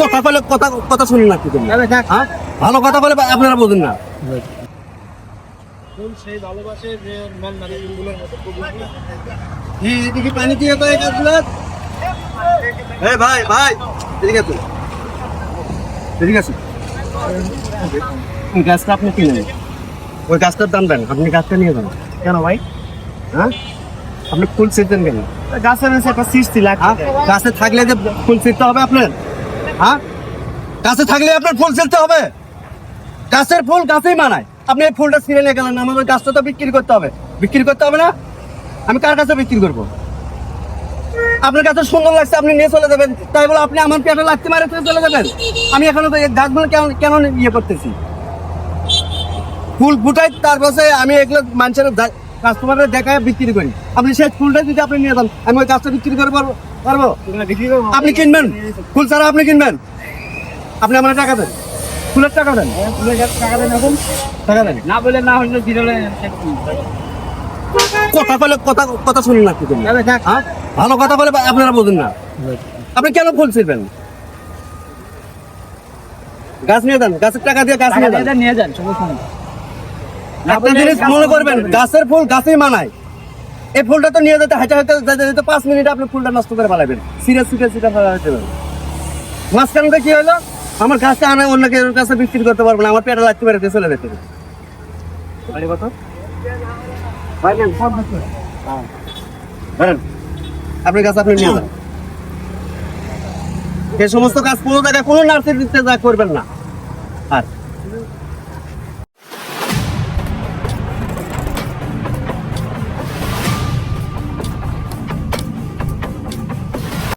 কথা বলে কথা কথা শুনুন না তুমি হ্যাঁ? ভালো কথা বলে আপনারা বোঝেন না। সেই ভালোবাসে যে মন। হ্যাঁ এদিকে পানি দিয়ে তো এই ভাই ভাই এদিকে তো এদিকে আসুন। ওই গাছটা আপনি কিনে ওই গাছটার দাম দেন। আপনি গাছটা নিয়ে যান। কেন ভাই? হ্যাঁ? আপনি ফুল ছিঁড়তেন কেন? গাছের নিচে একটা সৃষ্টি হ্যাঁ? লাগছে গাছে থাকলে যে ফুল ছিঁড়তে হবে আপনার? হ্যাঁ? গাছে থাকলে আপনার ফুল ছিঁড়তে হবে। গাছের ফুল গাছেই মানায় আপনি এই ফুলটা ছিঁড়ে নিয়ে গেলেন ওই গাছটা তো বিক্রি করতে হবে। বিক্রি করতে হবে না? আমি কার কাছে বিক্রি করব? আপনার কাছে সুন্দর লাগছে, আপনি নিয়ে চলে যাবেন। তাই বলে আপনি আমার পেটে লাগতে মারে চলে যাবেন। আমি এখনও তো গাছগুলো কেন কেন ইয়ে করতেছি? ফুল ফুটাই তার পাশে আমি এগুলো মানুষের কাস্টমারের দেখায় বিক্রি করি। আপনি সেই ফুলটা যদি আপনি নিয়ে যান আমি ওই গাছটা বিক্রি করে পারব? পারব? আপনি কিনবেন? ফুল ছাড়া আপনি কিনবেন? আপনি আমার টাকা দেন। ফুলের টাকা দেন? ফুলের টাকা দেন এখন। টাকা দেন? না বলে না হলে বিরলে কথা বলে কথা কথা শুনুন না কি তুমি। হ্যাঁ? ভালো কথা বলে আপনারা বোঝেন না। আপনি কেন ফুল ছিড়বেন? গাছ নিয়ে যান গাছের টাকা দিয়ে গাছ নিয়ে যান। নিয়ে যান সমস্যা নেই। একটা জিনিস মনে করবেন গাছের ফুল গাছেই মানায়। এই ফুলটা তো নিয়ে যেতে হাঁটে হাঁটে যেতে যেতে পাঁচ মিনিটে আপনি ফুলটা নষ্ট করে ফেলাবেন। সিরিয়াস সিরিয়াস সিরিয়াস ফেলাতে পারবেন মাঝখানটা কি হলো? আমার গাছটা আনা অন্য কেউ কাছে বিক্রি করতে পারব না আমার পেটে লাগতে পারে চলে যেতে। বাড়ি কত? আপনার গাছ আপনি নিয়ে যান। এই সমস্ত কাজ কোনো জায়গায় কোনো নার্সারিতে যা করবেন না। আর